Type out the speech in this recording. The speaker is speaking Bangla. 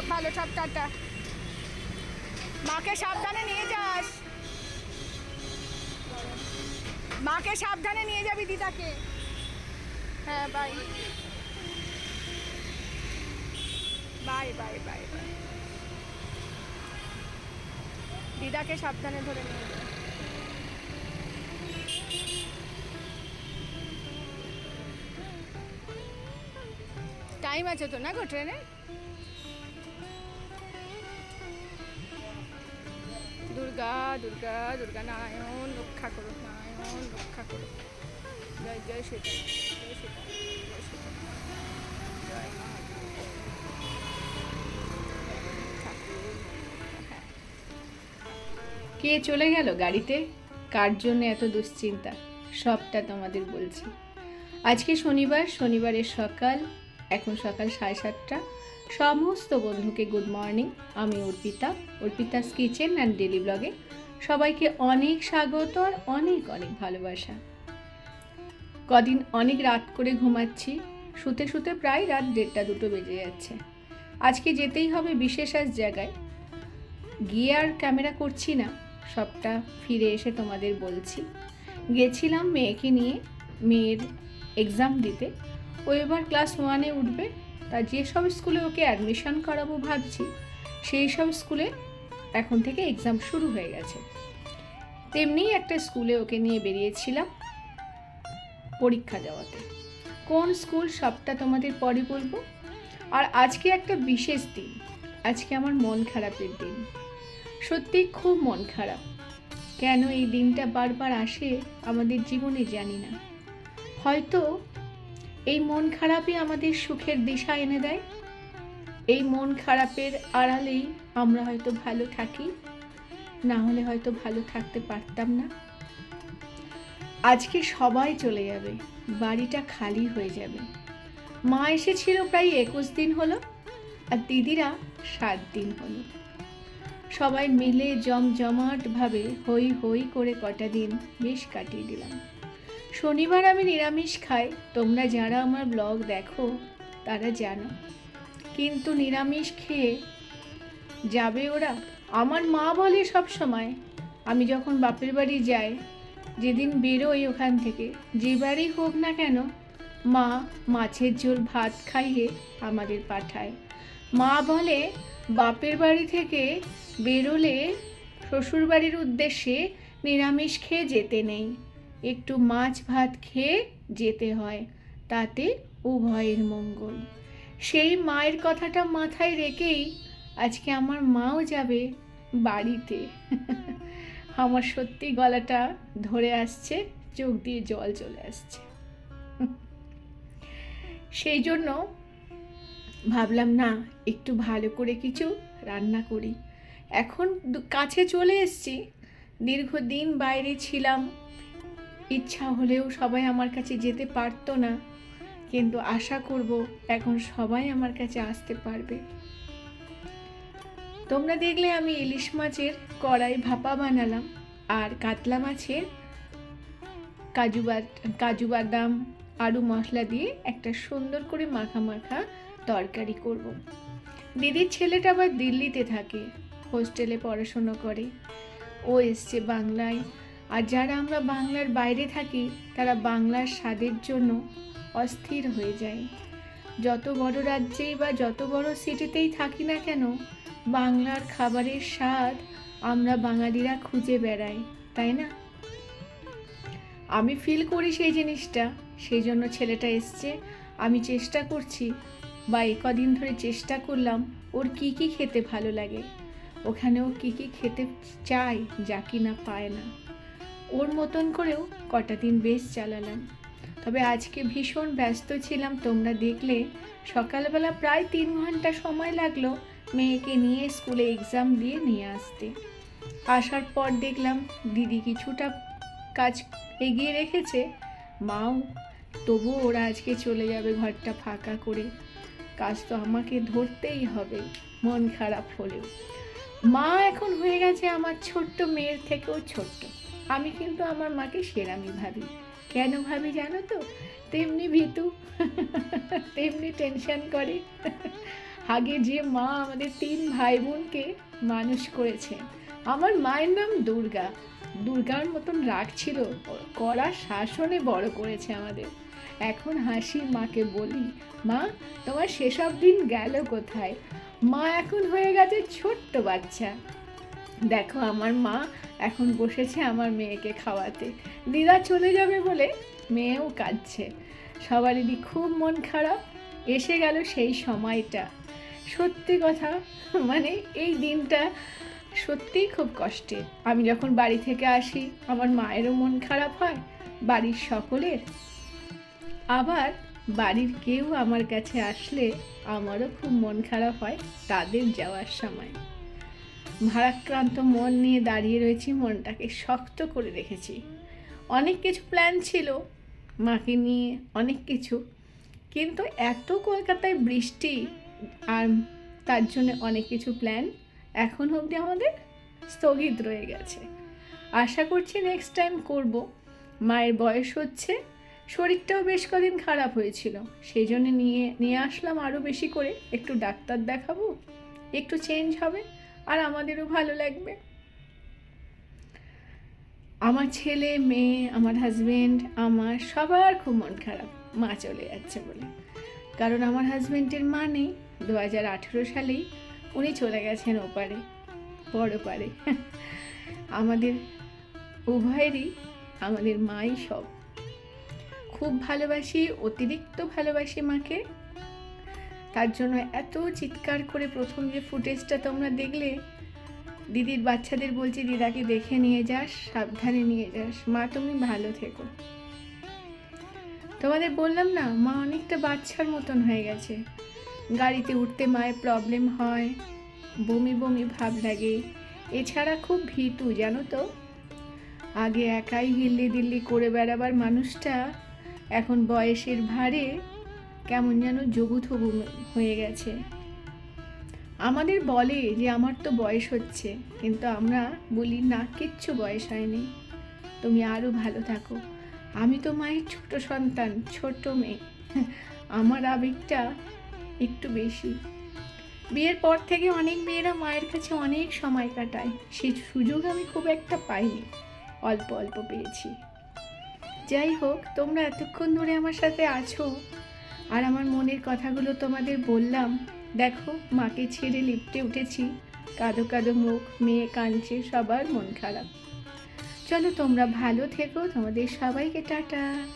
সব ভালো, সব টাটা। মাকে সাবধানে নিয়ে যাস। মাকে সাবধানে নিয়ে যাবি দিদাকে। হ্যাঁ বাই বাই বাই বাই দিদাকে সাবধানে ধরে নিয়ে যা। টাইম আছে তো না গো ট্রেনে? দুর্গা দুর্গা দুর্গা নারায়ণ, রক্ষা করো নারায়ণ, রক্ষা করো জয় জয় সীতা। কে চলে গেল গাড়িতে? কার জন্য এত দুশ্চিন্তা? সবটা তোমাদের বলছি। আজকে শনিবার, শনিবারের সকাল, এখন সকাল সাড়ে সাতটা। সমস্ত বন্ধুকে গুড মর্নিং আমি Arpita. Arpita's kitchen and daily ব্লগে সবাইকে অনেক স্বাগত আর অনেক অনেক ভালোবাসা। কদিন অনেক রাত করে ঘুমাচ্ছি, শুতে শুতে প্রায় রাত দেড়টা দুটো বেজে যাচ্ছে। আজকে যেতেই হবে বিশেষ আজ জায়গায়। গিয়ে আর ক্যামেরা করছি না, সবটা ফিরে এসে তোমাদের বলছি। গেছিলাম মেয়েকে নিয়ে, মেয়ের এক্সাম দিতে। ও এবার ক্লাস ওয়ানে উঠবে। তা যেসব স্কুলে ওকে অ্যাডমিশন করাবো ভাবছি সেই সব স্কুলে এখন থেকে এক্সাম শুরু হয়ে গেছে। তেমনি একটা স্কুলে ওকে নিয়ে বেরিয়েছিলাম পরীক্ষা দেওয়াতে। কোন স্কুল সবটা তোমাদের পরে বলব? আর আজকে একটা বিশেষ দিন, আজকে আমার মন খারাপের দিন। সত্যি খুব মন খারাপ। কেন এই দিনটা বারবার আসে আমাদের জীবনে জানি না। হয়তো এই মন খারাপই আমাদের সুখের দিশা এনে দেয়। এই মন খারাপের আড়ালেই আমরা হয়তো ভালো থাকি, না হলে হয়তো ভালো থাকতে পারতাম না। আজকে সবাই চলে যাবে, বাড়িটা খালি হয়ে যাবে। মা এসেছিল প্রায় একুশ দিন হলো, আর দিদিরা সাত দিন হলো। সবাই মিলে জমজমাটভাবে হই হই করে কটা দিন বেশ কাটিয়ে দিলাম। শনিবার আমি নিরামিষ খাই। তোমরা যারা আমার ব্লগ দেখো, তারা জানো। কিন্তু নিরামিষ খেয়ে যাবে ওরা? আমার মা বলে সব সময় আমি যখন বাপের বাড়ি যাই, যেদিন বেরোই ওখান থেকে, যে বাড়ি হোক না কেন, মা মাছের ঝোল ভাত খাইয়ে আমাদের পাঠায়। মা বলে, বাপের বাড়ি থেকে বেরোলে শ্বশুরবাড়ির উদ্দেশ্যে নিরামিষ খেয়ে যেতে নেই। একটু মাছ ভাত খেয়ে যেতে হয়, তাতে উভয়ের মঙ্গল। সেই মায়ের কথাটা মাথায় রেখেই আজকে আমার মাও যাবে বাড়িতে। আমার সত্যি গলাটা ধরে আসছে, চোখ দিয়ে জল চলে আসছে। সেই জন্য ভাবলাম, না, একটু ভালো করে কিছু রান্না করি। এখন কাছে চলে এসেছি। দীর্ঘদিন বাইরে ছিলাম ইচ্ছা হলেও সবাই আমার কাছে যেতে পারতো না। কিন্তু আশা করব এখন সবাই আমার কাছে আসতে পারবে। তোমরা দেখলে আমি ইলিশ মাছের কড়াই ভাপা বানালাম আর কাতলা মাছের কাজু কাজু বাদাম, আলু মশলা দিয়ে একটা সুন্দর করে মাখা মাখা তরকারি করব। দিদির ছেলেটা আবার দিল্লিতে থাকে, হোস্টেলে পড়াশুনো করে। ও এসছে বাংলায়। আর যারা আমরা বাংলার বাইরে থাকি, তারা বাংলার স্বাদের জন্য অস্থির হয়ে যায়। যত বড় রাজ্যেই বা যত বড় সিটিতেই থাকি না কেন, বাংলার খাবারের স্বাদ আমরা বাঙালিরা খুঁজে বেড়াই, তাই না? আমি ফিল করি সেই জিনিসটা, সেই জন্য ছেলেটা এসছে। আমি চেষ্টা করছি, বা এ কদিন ধরে চেষ্টা করলাম, ওর কি কি খেতে ভালো লাগে? ওখানেও কি কি খেতে চায়, যা কি না পায় না। ওর মতন করেও কটা দিন বেশ চালালাম। তবে আজকে ভীষণ ব্যস্ত ছিলাম, তোমরা দেখলে। সকালবেলা প্রায় তিন ঘণ্টা সময় লাগল মেয়েকে নিয়ে স্কুলে এক্সাম দিয়ে নিয়ে আসতে। আসার পর দেখলাম দিদি কিছুটা কাজ এগিয়ে রেখেছে। মাও, তবুও ওরা আজকে চলে যাবে ঘরটা ফাঁকা করে। কাজ তো আমাকে ধরতেই হবে, মন খারাপ হলেও। মা এখন হয়ে গেছে আমার ছোট্ট মেয়ের থেকেও ছোট্ট। আমি কিন্তু আমার মাকে সেরামি ভাবি। কেন ভাবি জানো তো? তেমনি ভীতু, তেমনি টেনশন করে। আগে যে মা আমাদের তিন ভাই বোনকে মানুষ করেছে, আমার মায়ের নাম দুর্গা। দুর্গার মতন রাগ ছিল, কড়া শাসনে বড় করেছে আমাদের। এখন হাসি মাকে বলি, মা, তোমার সেসব দিন গেল কোথায়? মা এখন হয়ে গেছে ছোট্ট বাচ্চা। দেখো, আমার মা এখন বসেছে আমার মেয়েকে খাওয়াতে। দিদা চলে যাবে বলে মেয়েও কাঁদছে। সবারই খুব মন খারাপ, এসে গেল সেই সময়টা। সত্যি কথা মানে এই দিনটা সত্যিই খুব কষ্টে আমি যখন বাড়ি থেকে আসি, আমার মায়েরও মন খারাপ হয়, বাড়ির সকলের। আবার বাড়ির কেউ আমার কাছে আসলে আমারও খুব মন খারাপ হয় তাদের যাওয়ার সময়। ভারাক্রান্ত মন নিয়ে দাঁড়িয়ে রয়েছি, মনটাকে শক্ত করে রেখেছি। অনেক কিছু প্ল্যান ছিল মাকে নিয়ে, অনেক কিছু। কিন্তু এত কলকাতায় বৃষ্টি আর তার জন্য অনেক কিছু প্ল্যান এখন অবধি আমাদের স্থগিত রয়ে গেছে। আশা করছি নেক্সট টাইম করব। মায়ের বয়স হচ্ছে, শরীরটাও বেশ কদিন খারাপ হয়েছিল। সেই জন্য নিয়ে নিয়ে আসলাম আরও বেশি করে। একটু ডাক্তার দেখাবো, একটু চেঞ্জ হবে। আর আমাদেরও ভালো লাগবে। আমার ছেলে, মেয়ে, আমার হাজবেন্ড আমার সবার খুব মন খারাপ, মা চলে যাচ্ছে বলে। কারণ আমার হাজবেন্ডের মা নেই। দু হাজার আঠেরো সালেই উনি চলে গেছেন ওপারে, বড় পারে। আমাদের উভয়েরই, আমাদের মাই সব। খুব ভালোবাসি, অতিরিক্ত ভালোবাসি মাকে। তার জন্য এত চিৎকার করে প্রথম যে ফুটেজটা তোমরা দেখলে, দিদির বাচ্চাদের বলছি, দিদাকে দেখে নিয়ে যাস, সাবধানে নিয়ে যাস। মা, তুমি ভালো থেকো। তোমাদের বললাম না, মা অনেকটা বাচ্চার মতন হয়ে গেছে। গাড়িতে উঠতে মায়ের প্রবলেম হয়, বমি বমি ভাব লাগে। এছাড়া খুব ভীতু, জানো তো? আগে একাই হিল্লি দিল্লি করে বেড়াবার মানুষটা এখন বয়সের ভারে কেমন যেন জবুথবু হয়ে গেছে। আমাদের বলে যে আমার তো বয়স হচ্ছে, কিন্তু আমরা বলি, না, কিচ্ছু বয়স হয়নি। তুমি আরও ভালো থাকো। আমি তো মায়ের ছোট সন্তান, ছোট মেয়ে। আমার আবেগটা একটু বেশি। বিয়ের পর থেকে অনেক মেয়েরা মায়ের কাছে অনেক সময় কাটায়। সেই সুযোগ আমি খুব একটা পাইনি। অল্প অল্প পেয়েছি। যাই হোক, তোমরা এতক্ষণ ধরে আমার সাথে আছো। আর আমার মনের কথাগুলো তোমাদের বললাম। দেখো, মাকে ছেড়ে লিপটে উঠেছি। কাদো কাদো মুখ, মেয়ে কাঁদছে, সবার মন খারাপ। চলো তোমরা ভালো থেকো। তোমাদের সবাইকে টাটা।